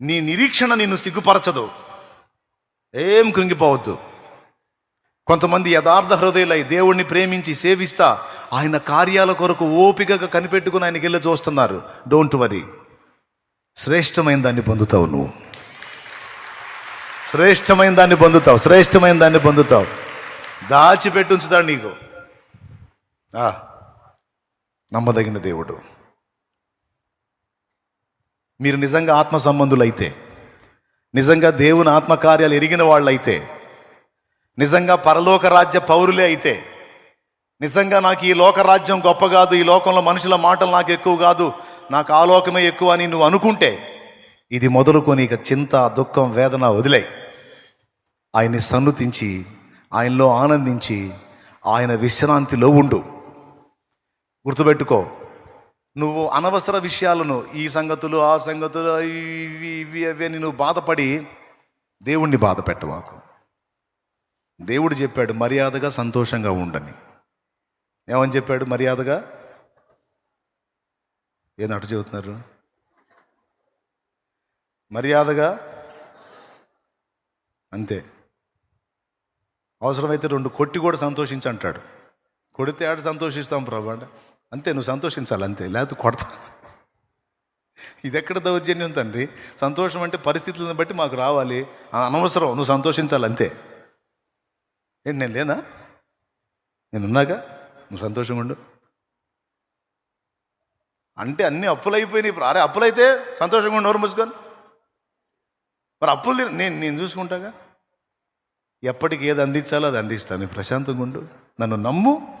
నీ నిరీక్షణ నిన్ను సిగ్గుపరచదు. ఏం కృంగిపోవద్దు. కొంతమంది యథార్థ హృదయులై దేవుణ్ణి ప్రేమించి సేవిస్తా ఆయన కార్యాల కొరకు ఓపికగా కనిపెట్టుకుని ఆయనకి వెళ్ళి చూస్తున్నారు. డోంట్ వరీ శ్రేష్టమైన దాన్ని పొందుతావు నువ్వు. శ్రేష్టమైన దాన్ని పొందుతావు. శ్రేష్టమైన దాన్ని పొందుతావు. దాచిపెట్టుంచుతాడు నీకు. నమ్మదగిన దేవుడు. మీరు నిజంగా ఆత్మ సంబంధులైతే నిజంగా దేవుని ఆత్మకార్యాలు ఎరిగిన వాళ్ళైతే నిజంగా పరలోక రాజ్య పౌరులే అయితే నిజంగా నాకు ఈ లోకరాజ్యం గొప్ప కాదు ఈ లోకంలో మనుషుల మాటలు నాకు ఎక్కువ కాదు నాకు ఆ లోకమే ఎక్కువ అని నువ్వు అనుకుంటే ఇది మొదలుకొని ఇక చింత దుఃఖం వేదన వదిలే ఆయన్ని సన్నుతించి ఆయనలో ఆనందించి ఆయన విశ్రాంతిలో ఉండు. గుర్తుపెట్టుకో నువ్వు అనవసర విషయాలను ఈ సంగతులు ఆ సంగతులు ఇవి ఇవి అవి అని నువ్వు బాధపడి దేవుణ్ణి బాధ పెట్టవాకు. దేవుడు చెప్పాడు మర్యాదగా సంతోషంగా ఉండని. ఏమని చెప్పాడు మర్యాదగా? ఏం అటు చెబుతున్నారు? మర్యాదగా? అంతే. అవసరమైతే రెండు కొట్టి కూడా సంతోషించి అంటాడు. కొడితే ఆడు సంతోషిస్తాం ప్రభు అంటే. అంతే నువ్వు సంతోషించాలి అంతే. లేకపోతే కొడతా. ఇది ఎక్కడ దౌర్జన్యం తండ్రి? సంతోషం అంటే పరిస్థితులను బట్టి మాకు రావాలి. అనవసరం. నువ్వు సంతోషించాలి అంతే. ఏంటి నేను లేనా? నేను ఉన్నాగా నువ్వు సంతోషంగా ఉండు. అంటే అన్ని అప్పులు అయిపోయినాయి ఇప్పుడు. అరే అప్పులైతే సంతోషంగా ఉండు నోరు మూసుకొని. మరి అప్పులు నేను నేను చూసుకుంటాగా? ఎప్పటికి ఏది అందించాలో అది అందిస్తాను. ప్రశాంతంగా ఉండు. నన్ను నమ్ము.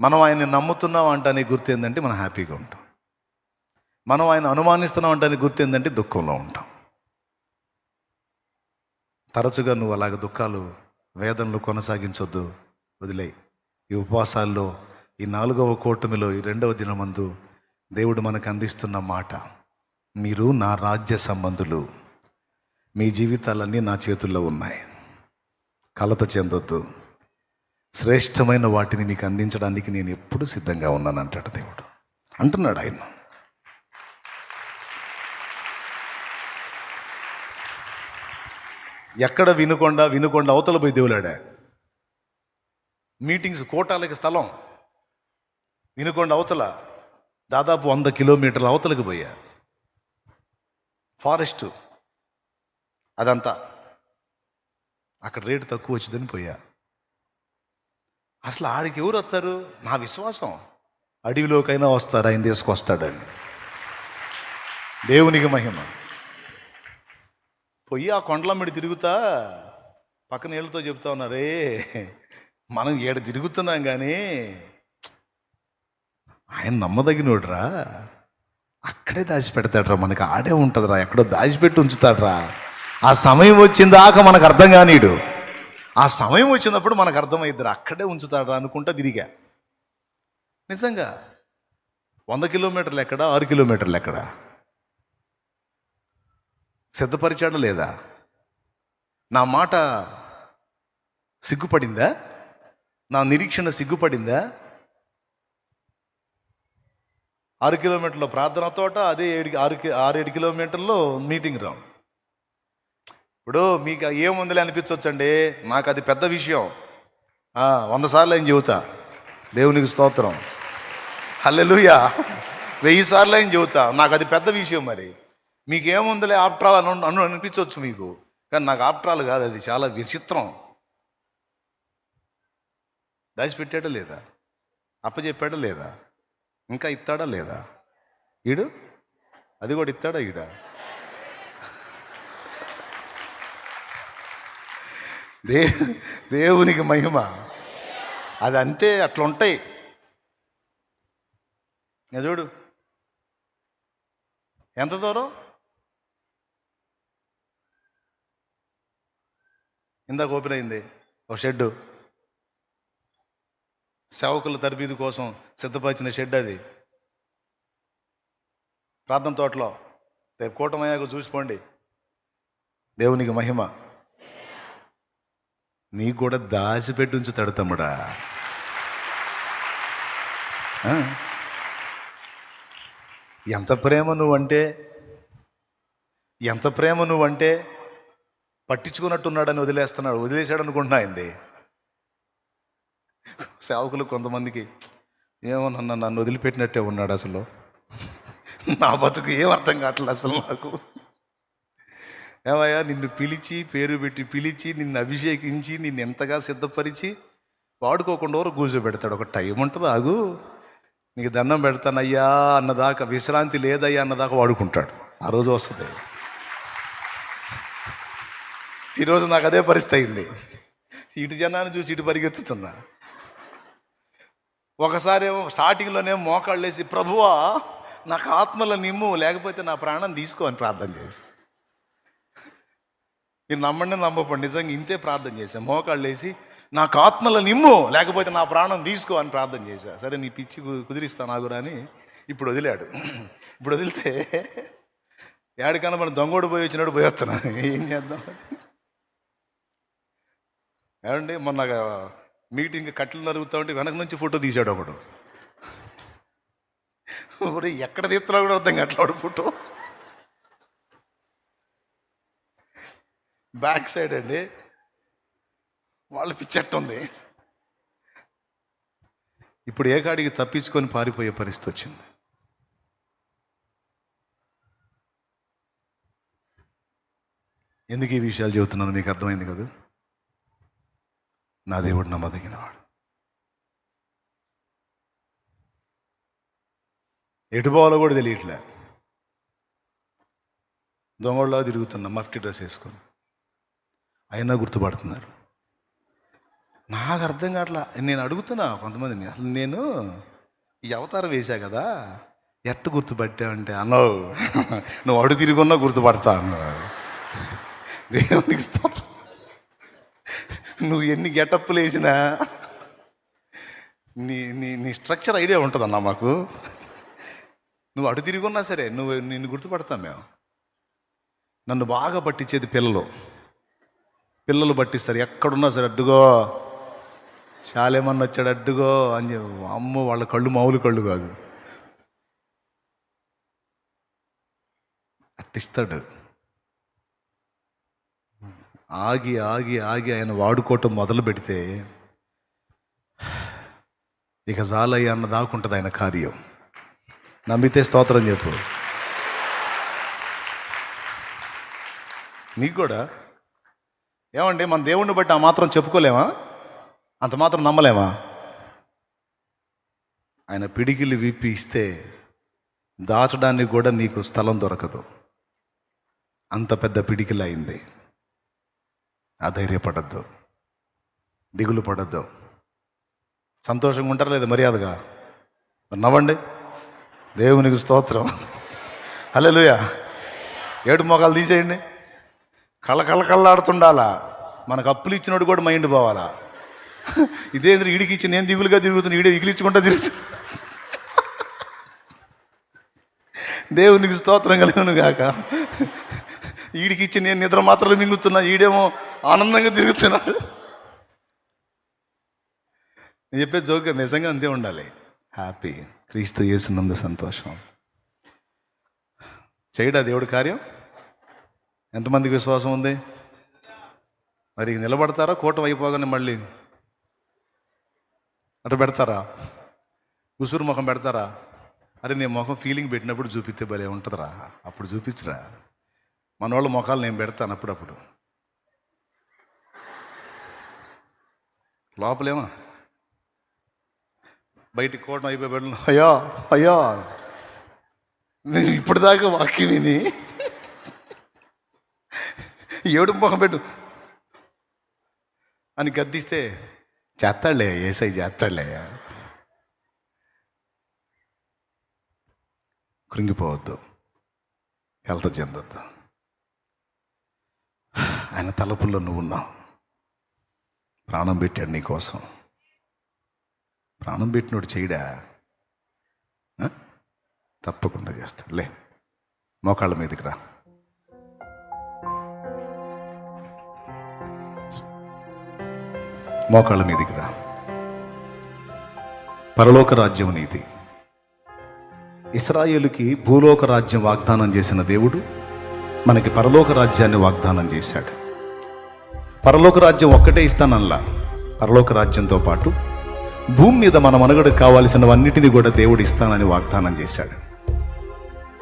మనం ఆయన్ని నమ్ముతున్నాం అంటానికి గుర్తు ఏంటంటే మనం హ్యాపీగా ఉంటాం. మనం ఆయన అనుమానిస్తున్నాం అంటానికి గుర్తు ఏంటంటే దుఃఖంలో ఉంటాం. తరచుగా నువ్వు అలాగ దుఃఖాలు వేదనలు కొనసాగించొద్దు వదిలే ఈ ఉపవాసాల్లో ఈ నాలుగవ కూటమిలో ఈ రెండవ దినమందు దేవుడు మనకు అందిస్తున్న మాట మీరు నా రాజ్య సంబంధులు. మీ జీవితాలన్నీ నా చేతుల్లో ఉన్నాయి. కలత చెందొద్దు. శ్రేష్టమైన వాటిని మీకు అందించడానికి నేను ఎప్పుడు సిద్ధంగా ఉన్నాను అంటాడు దేవుడు. అంటున్నాడు ఆయన. ఎక్కడ వినుకొండ వినుకొండ అవతల పోయి దేవులాడా? మీటింగ్స్ కోటాలకి స్థలం. వినుకొండ అవతల దాదాపు వంద కిలోమీటర్ల అవతలకి పోయా. ఫారెస్ట్. అదంతా. అక్కడ రేటు తక్కువ వచ్చిందని పోయా. అసలు ఆడికి ఎవరు వస్తారు? నా విశ్వాసం. అడవిలోకైనా వస్తారు ఆయన తీసుకొస్తాడని దేవునికి మహిమ. పొయ్యి ఆ కొండలమ్మడి తిరుగుతా పక్కన నీళ్ళతో చెప్తా ఉన్నారే మనం ఏడ తిరుగుతున్నాం కానీ ఆయన నమ్మదగినోడ్రా. అక్కడే దాచిపెడతాడ్రా మనకి ఆడే ఉంటుందిరా ఎక్కడో దాచిపెట్టి ఉంచుతాడ్రా. ఆ సమయం వచ్చిందాక మనకు అర్థం కానీడు. ఆ సమయం వచ్చినప్పుడు మనకు అర్థమవుతుంది అక్కడే ఉంచుతాడు అనుకుంటా తిరిగా. నిజంగా వంద కిలోమీటర్లు ఎక్కడా ఆరు కిలోమీటర్లు ఎక్కడా? సిద్ధపరిచాడా లేదా? నా మాట సిగ్గుపడిందా? నా నిరీక్షణ సిగ్గుపడిందా? ఆరు కిలోమీటర్ల ప్రార్థన తోట అదే ఏడు ఆరు ఆరేడు ఆరు ఏడు కిలోమీటర్లో మీటింగ్ రావు ఇప్పుడు మీకు ఏముందిలే అనిపించవచ్చండి నాకు అది పెద్ద విషయం. వంద సార్లు ఆయన చెబుతా. దేవునికి స్తోత్రం. హల్లెలుయా. వెయ్యి సార్లు ఆయన చెబుతా. నాకు అది పెద్ద విషయం మరి. మీకేముందిలే ఆప్ట్రాల్ అను అను అనిపించవచ్చు మీకు. కానీ నాకు ఆప్ట్రాల్ కాదు అది చాలా విచిత్రం. దాచిపెట్టాడా లేదా? అప్పచెప్పాడా లేదా? ఇంకా ఇస్తాడా లేదా? ఈడు? అది కూడా ఇస్తాడా ఈడా? దే దేవునికి మహిమ. అది అంతే అట్లా ఉంటాయి చూడు. ఎంత దూరం? ఇందాక ఓపెన్ అయింది. ఒక షెడ్డు. సేవకుల తరబీదు కోసం సిద్ధపరిచిన షెడ్ అది. ప్రార్థన తోటలో. రేపు కూటమయ్యాక చూసుకోండి దేవునికి మహిమ. నీకు కూడా దాచిపెట్టి ఉంచుతాడు తమ్ముడా ఎంత ప్రేమ నువ్వంటే ఎంత ప్రేమ నువ్వంటే పట్టించుకున్నట్టున్నాడని వదిలేస్తున్నాడు. వదిలేశాడు అనుకుంటున్నా అయింది సేవకులు కొంతమందికి ఏమో నన్ను నన్ను వదిలిపెట్టినట్టే ఉన్నాడు అసలు. నా బతుకు ఏం అర్థం కావట్లేదు అసలు నాకు. ఏమయ్యా నిన్ను పిలిచి పేరు పెట్టి పిలిచి నిన్ను అభిషేకించి నిన్ను ఎంతగా సిద్ధపరిచి వాడుకోకుండా వరకు కూర్చోబెడతాడు ఒక టైం ఉంటుంది ఆగు. నీకు దండం పెడతానయ్యా అన్నదాకా విశ్రాంతి లేదయ్యా అన్నదాకా వాడుకుంటాడు. ఆ రోజు వస్తుంది. ఈరోజు నాకు అదే పరిస్థితి అయింది. ఇటు జనాన్ని చూసి ఇటు పరిగెత్తుతున్నా. ఒకసారి ఏమో స్టార్టింగ్లోనే మోకాళ్ళేసి ప్రభువా నాకు ఆత్మల నిమ్ము లేకపోతే నా ప్రాణం తీసుకో అని ప్రార్థన చేసి. మీరు నమ్మండి నమ్మపండి నిజంగా ఇంతే ప్రార్థన చేశాను మోకాళ్ళు వేసి నాకు ఆత్మల నిమ్ము లేకపోతే నా ప్రాణం తీసుకో అని ప్రార్థన చేశా. సరే నీ పిచ్చి కుదిరిస్తా నాగురా అని ఇప్పుడు వదిలాడు. ఇప్పుడు వదిలితే ఏడికన్నా మనం దొంగోడు పోయి వచ్చినాడు పోయి వస్తున్నాను ఏం చేద్దాం? ఏమండి మొన్న మీటింగ్ కట్టెలు నరుగుతా ఉంటే వెనక నుంచి ఫోటో తీసాడు ఒకడు. ఎక్కడ తీస్తున్నా కూడా అర్థం కట్టలాడు ఫోటో. బ్యాక్ సైడ్ అండి. వాళ్ళ పిచ్చట్టు ఉంది ఇప్పుడు ఏ కాడికి తప్పించుకొని పారిపోయే పరిస్థితి వచ్చింది. ఎందుకు ఈ విషయాలు చెబుతున్నాను మీకు అర్థమైంది కదా? నా దేవుడు నమ్మదగినవాడు. ఎటు పోవాలో కూడా తెలియట్లే. దొంగళ్ళలో తిరుగుతున్నా మఫ్టీ డ్రెస్ వేసుకొని. అయినా గుర్తుపడుతున్నారు. నాకు అర్థం కావట్లా. నేను అడుగుతున్నా కొంతమందిని. అసలు నేను ఈ అవతారం వేశా కదా ఎట్ట గుర్తుపట్టావంటే అన్నావు. నువ్వు అడు తిరుగున్నా గుర్తుపడతా అన్నావు. దేవునికి స్తోత్రం. నువ్వు ఎన్ని గెటప్పులు వేసినా నీ నీ నీ స్ట్రక్చర్ ఐడియా ఉంటుందన్నా మాకు. నువ్వు అడుగు తిరిగి ఉన్నా సరే నువ్వు నిన్ను గుర్తుపడతాం మేము. నన్ను బాగా పట్టించేది పిల్లలు. పిల్లలు పట్టిస్తారు. ఎక్కడున్నా సరే అడ్డుగో. శాలేమన్న వచ్చాడు అడ్డుగో అని చెప్పి. అమ్మ వాళ్ళ కళ్ళు మామూలు కళ్ళు కాదు. అట్టిస్తాడు. ఆగి ఆగి ఆగి ఆయన వాడుకోవటం మొదలు పెడితే ఇక జాలయ్య అన్న దాకుంటుంది ఆయన కార్యం. నమ్మితే స్తోత్రం చెప్పు. నీకు కూడా ఏమండి మన దేవుణ్ణి బట్టి ఆ మాత్రం చెప్పుకోలేమా? అంత మాత్రం నమ్మలేమా? ఆయన పిడికిలు విప్పి ఇస్తే దాచడానికి కూడా నీకు స్థలం దొరకదు. అంత పెద్ద పిడికిలు అయింది. అధైర్యపడద్దు. దిగులు పడద్దు. సంతోషంగా ఉంటారా లేదు మర్యాదగా నవ్వండి. దేవునికి స్తోత్రం. హల్లెలూయా. ఏడు మొఖాలు తీసేయండి. కళ్ళ కళ్ళ మనకు అప్పులు ఇచ్చినోడు కూడా మైండ్ పోవాలా? ఇదేంద్ర ఈడికి ఇచ్చి నేను దిగులుగా తిరుగుతున్నా ఈడే ఇగిలించుకుంటా తిరుగు దేవునికి స్తోత్రం కలిగిన గాక. ఈడికిచ్చి నేను నిద్ర మాత్రలు మింగుతున్నా ఈడేమో ఆనందంగా తిరుగుతున్నాడు నేను చెప్పే జోక్ నిజంగా అంతే ఉండాలి. హ్యాపీ. క్రీస్తు చేసినందు సంతోషం. చేయడా దేవుడి కార్యం? ఎంతమందికి విశ్వాసం ఉంది? మరి నిలబడతారా? కూటమి అయిపోగానే మళ్ళీ అటు పెడతారా? ఉసురు ముఖం పెడతారా? అరే నేను ముఖం ఫీలింగ్ పెట్టినప్పుడు చూపిస్తే భలే ఉంటుందిరా. అప్పుడు చూపించరా. మన వాళ్ళ ముఖాలు నేను పెడతాను అప్పుడప్పుడు. లోపలేమా? బయటికి కోటం అయిపోయి అయ్యో అయ్యో. నేను ఇప్పటిదాకా వాక్యం విని ఏడు మొహం పెట్టు. అని గద్దిస్తే చేస్తాడులే ఏసై చేస్తాడులే. కృంగిపోవద్దు. కలత చెందొద్దు. ఆయన తలుపుల్లో నువ్వు ఉన్నావు ప్రాణం పెట్టాడు నీకోసం. ప్రాణం పెట్టినోడు చేయడా? తప్పకుండా చేస్తాడు. లే మోకాళ్ళ మీదకి రా. మోకాళ్ళ మీదకి రా. పరలోక రాజ్యం నీది ఇస్రాయేలుకి భూలోక రాజ్యం వాగ్దానం చేసిన దేవుడు మనకి పరలోక రాజ్యాన్ని వాగ్దానం చేశాడు. పరలోక రాజ్యం ఒక్కటే ఇస్తానల్లా. పరలోక రాజ్యంతో పాటు భూమి మీద మన మనుగడ కావాల్సినవన్నిటిని కూడా దేవుడు ఇస్తానని వాగ్దానం చేశాడు.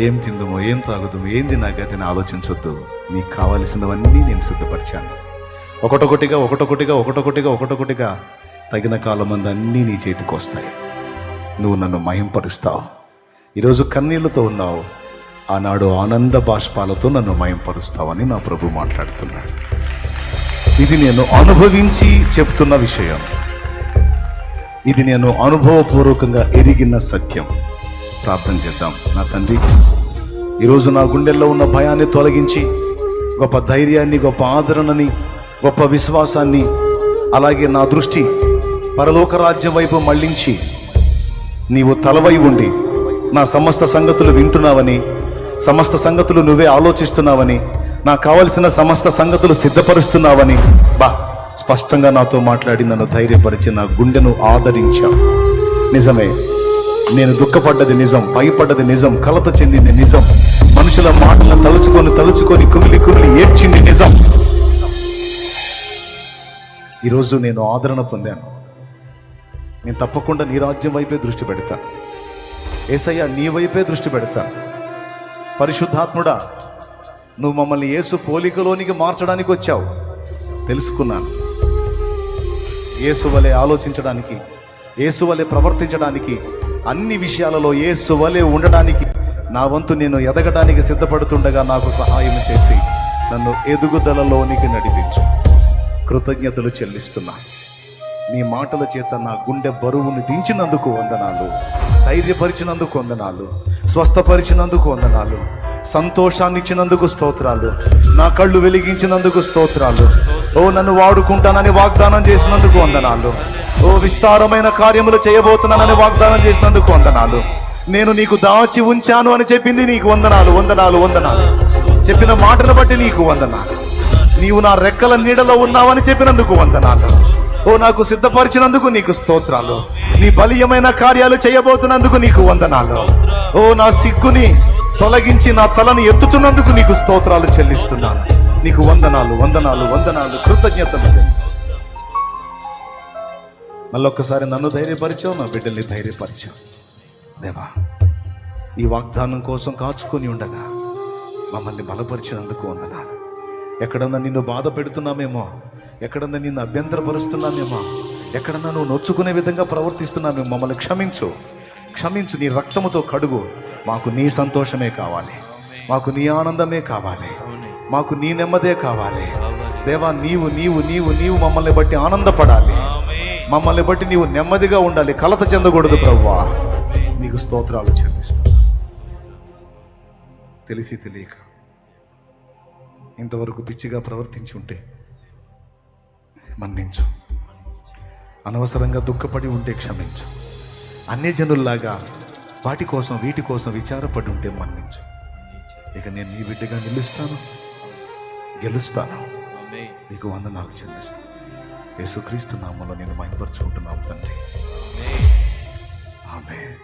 ఏం తిందుమో ఏం తాగుదుమో ఏం తినాగతిని ఆలోచించొద్దు. నీకు కావలసినవన్నీ నేను సిద్ధపరిచాను. ఒకటొకటిగా ఒకటొకటిగా ఒకటొకటిగా ఒకటొకటిగా తగిన కాలం మంది అన్నీ నీ చేతికి వస్తాయి. నువ్వు నన్ను మయంపరుస్తావు ఈరోజు కన్నీళ్ళతో ఉన్నావు. ఆనాడు ఆనంద బాష్పాలతో నన్ను మయంపరుస్తావని నా ప్రభు మాట్లాడుతున్నాడు. ఇది నేను అనుభవించి చెప్తున్న విషయం. ఇది నేను అనుభవపూర్వకంగా ఎరిగిన సత్యం. ప్రార్థన చేద్దాం. నా తండ్రి ఈరోజు నా గుండెల్లో ఉన్న భయాన్ని తొలగించి గొప్ప ధైర్యాన్ని గొప్ప ఆదరణని గొప్ప విశ్వాసాన్ని అలాగే నా దృష్టి పరలోక రాజ్యం వైపు మళ్ళించి నీవు తలవై ఉండి నా సమస్త సంగతులు వింటున్నావని సమస్త సంగతులు నువ్వే ఆలోచిస్తున్నావని నాకు కావలసిన సమస్త సంగతులు సిద్ధపరుస్తున్నావని బా స్పష్టంగా నాతో మాట్లాడి నన్ను ధైర్యపరిచి నా గుండెను ఆదరించా. నిజమే నేను దుఃఖపడ్డది నిజం భయపడ్డది నిజం కలత చెందింది నిజం మనుషుల మాటలను తలుచుకొని తలుచుకొని కుమిలి కుమిలి ఏడ్చింది నిజం. ఈరోజు నేను ఆదరణ పొందాను. నేను తప్పకుండా నీ రాజ్యం వైపే దృష్టి పెడతాను ఏసయ్య నీ వైపే దృష్టి పెడతాను పరిశుద్ధాత్ముడా నువ్వు మమ్మల్ని యేసు పోలికలోనికి మార్చడానికి వచ్చావు. తెలుసుకున్నాను. యేసు వలె ఆలోచించడానికి యేసు వలె ప్రవర్తించడానికి అన్ని విషయాలలో యేసు వలె ఉండడానికి నా వంతు నేను ఎదగడానికి సిద్ధపడుతుండగా నాకు సహాయం చేసి నన్ను ఎదుగుదలలోనికి నడిపించు. కృతజ్ఞతలు చెల్లిస్తున్నా. నీ మాటల చేత నా గుండె బరువును దించినందుకు వందనాలు. ధైర్యపరిచినందుకు వందనాలు. స్వస్థపరిచినందుకు వందనాలు. సంతోషాన్ని ఇచ్చినందుకు స్తోత్రాలు. నా కళ్ళు వెలిగించినందుకు స్తోత్రాలు. ఓ నన్ను వాడుకుంటానని వాగ్దానం చేసినందుకు వందనాలు. ఓ విస్తారమైన కార్యములు చేయబోతున్నానని వాగ్దానం చేసినందుకు వందనాలు. నేను నీకు దాచి ఉంచాను అని చెప్పింది నీకు వందనాలు వందనాలు వందనాలు. చెప్పిన మాటను బట్టి నీకు వందనాలు. నీవు నా రెక్కల నీడలో ఉన్నావని చెప్పినందుకు వందనాలు. ఓ నాకు సిద్ధపరిచినందుకు నీకు స్తోత్రాలు. నీ బలీయమైన కార్యాలు చేయబోతున్నందుకు నీకు వందనాలు. ఓ నా సిగ్గుని తొలగించి నా తలని ఎత్తుతున్నందుకు నీకు స్తోత్రాలు చెల్లిస్తున్నాను. నీకు వందనాలు వందనాలు వందనాలు కృతజ్ఞతలు. మళ్ళొక్కసారి నన్ను ధైర్యపరిచావు నా బిడ్డల్ని ధైర్యపరిచావు. దేవా ఈ వాగ్దానం కోసం కాచుకొని ఉండగా మమ్మల్ని బలపరిచినందుకు వందనాలు. ఎక్కడన్నా నిన్ను బాధ పెడుతున్నామేమో ఎక్కడన్నా నిన్ను అభ్యంతరపరుస్తున్నామేమో ఎక్కడన్నా నువ్వు నొచ్చుకునే విధంగా ప్రవర్తిస్తున్నామేమో మమ్మల్ని క్షమించు. క్షమించు నీ రక్తముతో కడుగు. మాకు నీ సంతోషమే కావాలి. మాకు నీ ఆనందమే కావాలి. మాకు నీ నెమ్మదే కావాలి. దేవా నీవు నీవు నీవు నీవు మమ్మల్ని బట్టి ఆనందపడాలి. మమ్మల్ని బట్టి నీవు నెమ్మదిగా ఉండాలి. కలత చెందకూడదు ప్రవ్వా. నీకు స్తోత్రాలు చెల్లిస్తా తెలిసి తెలియక. ఇంతవరకు పిచ్చిగా ప్రవర్తించుంటే మన్నించు. అనవసరంగా దుఃఖపడి ఉంటే క్షమించు. అన్ని జనుల్లాగా వాటి కోసం వీటి కోసం విచారపడి ఉంటే మన్నించు. ఇక నేను నీ బిడ్డగా నిలుస్తాను. గెలుస్తాను. నీకు వందనాలు చెల్లిస్తాను. యేసుక్రీస్తు నామంలో నేను మైపరుచుకుంటున్నాను తండ్రి. ఆమె